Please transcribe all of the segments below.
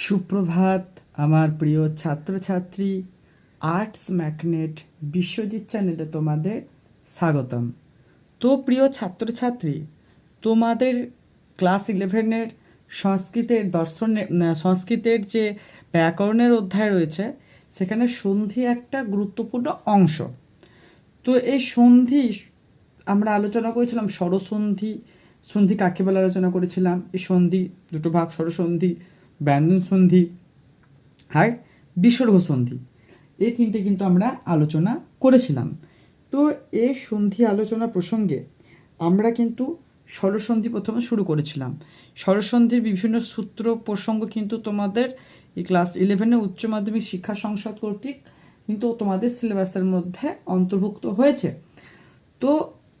সুপ্রভাত, আমার প্রিয় ছাত্রছাত্রী, আর্টস ম্যাগনেট বিশ্বজিৎ চ্যানেলে তোমাদের স্বাগতম। তো প্রিয় ছাত্রছাত্রী, তোমাদের ক্লাস ইলেভেনের সংস্কৃতের দর্শনের সংস্কৃতের যে ব্যাকরণের অধ্যায় রয়েছে, সেখানে সন্ধি একটা গুরুত্বপূর্ণ অংশ। তো এই সন্ধি, আমরা আলোচনা করেছিলাম স্বরসন্ধি সন্ধি কাকে বলে আলোচনা করেছিলাম? এই সন্ধি, দুটো ভাগ স্বরসন্ধি ব্যঞ্জন সন্ধি আর বিসর্গ সন্ধি। এই তিনটে কিন্তু আমরা আলোচনা করেছিলাম। তো এই সন্ধি আলোচনা প্রসঙ্গে আমরা কিন্তু স্বরসন্ধি প্রথমে শুরু করেছিলাম। স্বরসন্ধির বিভিন্ন সূত্র প্রসঙ্গ কিন্তু তোমাদের এই ক্লাস ইলেভেনে উচ্চ মাধ্যমিক শিক্ষা সংসদ কর্তৃক কিন্তু তোমাদের সিলেবাসের মধ্যে অন্তর্ভুক্ত হয়েছে। তো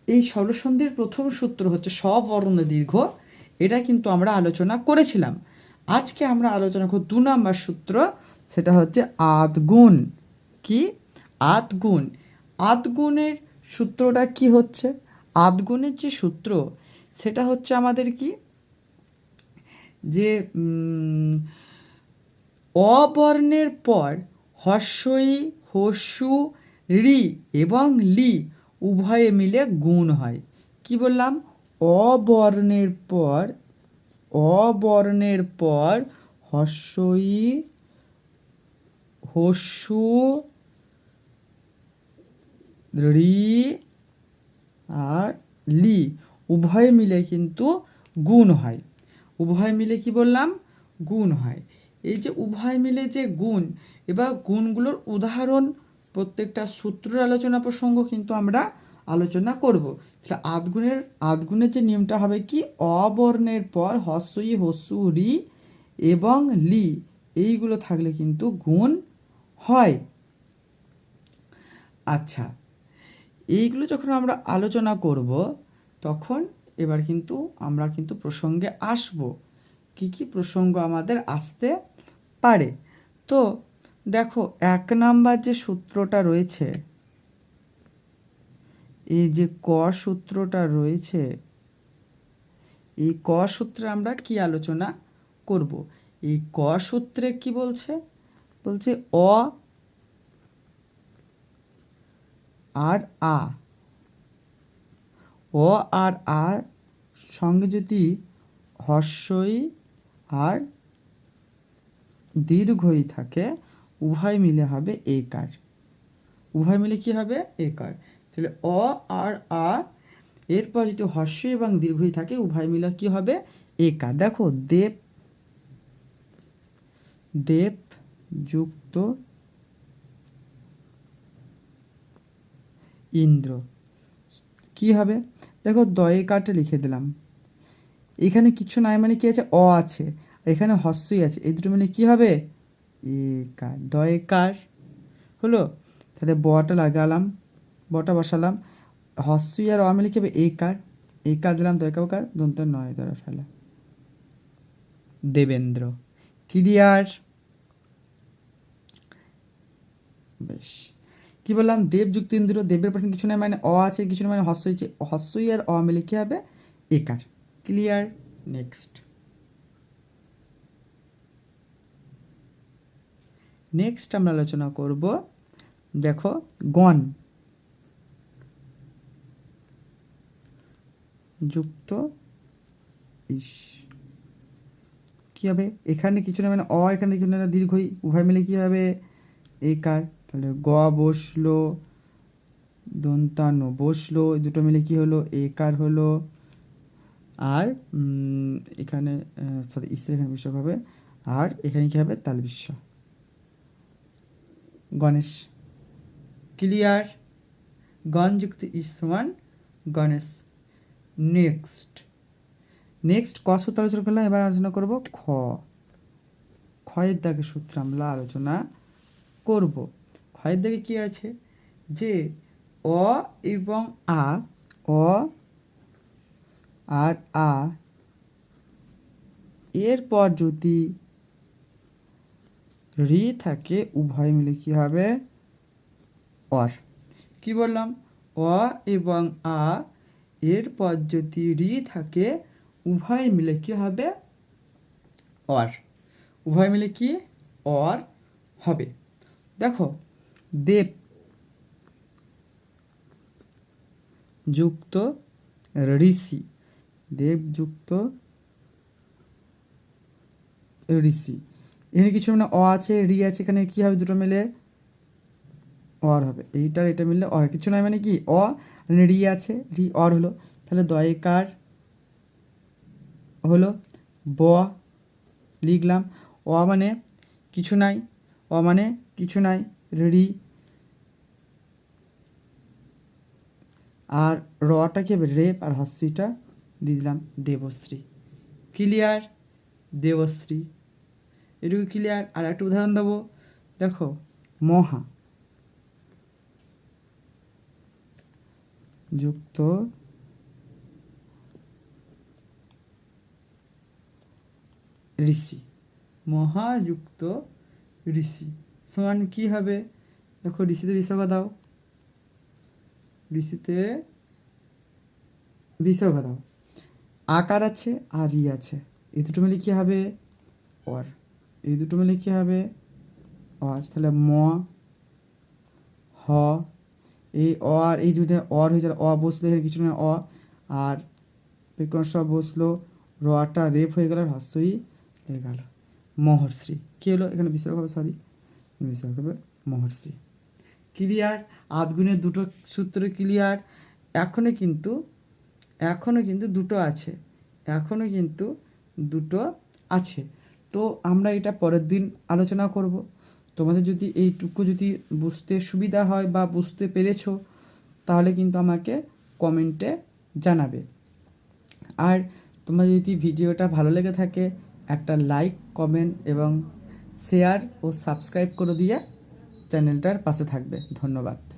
এই স্বরসন্ধির প্রথম সূত্র হচ্ছে স্ববর্ণ দীর্ঘ। এটা কিন্তু আমরা আলোচনা করেছিলাম। আজকে আমরা আলোচনা করব দু নম্বর সূত্র, সেটা হচ্ছে আদগুণ কি? আদগুণ আদগুণের সূত্রটা কি হচ্ছে? আদগুণের যে সূত্র, সেটা হচ্ছে আমাদের কি? যে অবর্ণের পর হর্ষই হস্যু রি এবং লি উভয়ে মিলে গুণ হয়। কি বললাম? অবর্ণের পর অবর্ণের পর হর্ষই হস্যু রি আর লি। উভয় মিলে কিন্তু গুণ হয়। উভয় মিলে কি বললাম? গুণ হয়। এই যে উভয় মিলে যে গুণ, এবার গুণগুলোর উদাহরণ প্রত্যেকটা সূত্রের আলোচনা প্রসঙ্গ কিন্তু আমরা আলোচনা করব। তাহলে আদগুণের আদগুণের যে নিয়মটা হবে কি? অবর্ণের পর হস্যই হস্যু রি এবং লি, এইগুলো থাকলে কিন্তু গুণ হয়। আচ্ছা এইগুলো যখন আমরা আলোচনা করব, তখন এবার কিন্তু আমরা কিন্তু প্রসঙ্গে আসব। কি কি প্রসঙ্গ আমাদের আসতে পারে? তো দেখো, এক নাম্বার যে সূত্রটা রয়েছে এই যে ক সূত্রটা রয়েছে, এই ক সূত্রে আমরা কি আলোচনা করব? এই ক সূত্রে কি বলছে? বলছে অ আর আ। অ আর আ সঙ্গে যদি হর্ষই আর দীর্ঘই থাকে, উভয় মিলে হবে একার উভয় মিলে কি হবে? একার তাহলে অ, আর, আ, এরপর যদি হর্ষ এবং দীর্ঘই থাকে, উভয় মিলে কি হবে? একার দেখো, দেব দেব যুক্ত ইন্দ্র। কি হবে? দেখো, দয়ে কাটে লিখে দিলাম। এখানে কিছু নাই মানে কি আছে? অ আছে। এখানে হস্যই আছে। এই দুটো মিলে কি হবে? একার দয়কার হলো? তাহলে বটা লাগালাম। বটা বসালাম। হস্যই আর অ কি হবে এই একার দিলাম তো একা কার দন্ত নয় ধরে ফেলা। দেবেন্দ্র ক্লিয়ার বেশ। কি বললাম? দেব যুক্ত ইন্দ্র, দেবের পাশে কিছু নাই মানে অ আছে, কিছু নাই মানে হস্য হয়েছে হস্যই আর অ মিলে কি হবে? একার ক্লিয়ার? নেক্সট। নেক্সট আমরা আলোচনা করব, দেখো, গণ। যুক্ত, ইস, কি হবে? এখানে কিছু না মানে অ, এখানে কিছু না দীর্ঘই উভয় মিলে কি হবে? একার তাহলে গ বসল, দন্তানো বসল দুটো মিলে কি হলো? একার হলো? আর এখানে সরি ইসের এখানে বিশ্ব হবে। আর এখানে কি হবে? তাল বিশ্ব। গণেশ। ক্লিয়ার? গণযুক্ত ইসমান গণেশ। নেক্সট নেক্সট ক সূত্র আলোচনা করলাম, এবার আলোচনা করব খ। ক্ষয়ের দাগে সূত্র আমরা আলোচনা করব। ক্ষয়ের দাগে কি আছে? যে অ এবং আ, অ আর আ, এরপর যদি রি থাকে, উভয় মিলে কি হবে? অর। কি বললাম? অ এবং আ এরপর যদি রি থাকে, উভয় মিলে কি হবে? অর। উভয় মিলে কি? অর হবে। দেখো, দেব যুক্ত ঋষি। দেব যুক্ত ঋষি। এখানে কিছু মানে অ আছে রি আছে, এখানে কি হবে দুটো মিলে? অর হবে। এইটার এটা মিললে অর, কিছু নয় মানে কি? অ রি আছে। রি অর হলো, তাহলে দয়কার হলো? ব লিখলাম। অ মানে কিছু নাই, অ মানে কিছু নাই, রি আর রটা কি রেপ আর হস্যিটা দিয়ে দিলাম দেবশ্রী। ক্লিয়ার? দেবশ্রী। এটুকু ক্লিয়ার। আর একটা উদাহরণ দেবো। দেখো, মহা। যুক্ত ঋষি। মহাযুক্ত ঋষি। সমান কি হবে? দেখো, ঋষিতে বিসর্গ দাও। ঋষিতে বিসর্গ দাও। আকার আছে, আর ই আছে। এই দুটো মিলে কী হবে? অর। এই দুটো মিলে কী হবে? অর। তাহলে ম, হ এই অ আর এই দুটো অর হয়ে যাবে। অ বসলে এখানে কিছু না অ। আর বিকরণ সব বসল, রটা রেপ হয়ে গেল হস্যই হয়ে গেল। মহর্ষি। কী হলো? এখানে বিসর্গ হবে সরি বিসর্গ হবে, মহর্ষি। ক্লিয়ার আধগুণের দুটো সূত্র ক্লিয়ার এখনও কিন্তু এখনও কিন্তু দুটো আছে। এখনও কিন্তু দুটো আছে। তো আমরা এটা পরের দিন আলোচনা করব। তোমাদের যদি এইটুকু যদি বুঝতে সুবিধা হয় বা বুঝতে পেরেছ, তাহলে কিন্তু আমাকে কমেন্টে জানাবে। আর তোমার যদি ভিডিওটা ভালো লেগে থাকে, একটা লাইক, কমেন্ট এবং শেয়ার ও সাবস্ক্রাইব করে দিয়ে চ্যানেলটার পাশে থাকবে। ধন্যবাদ।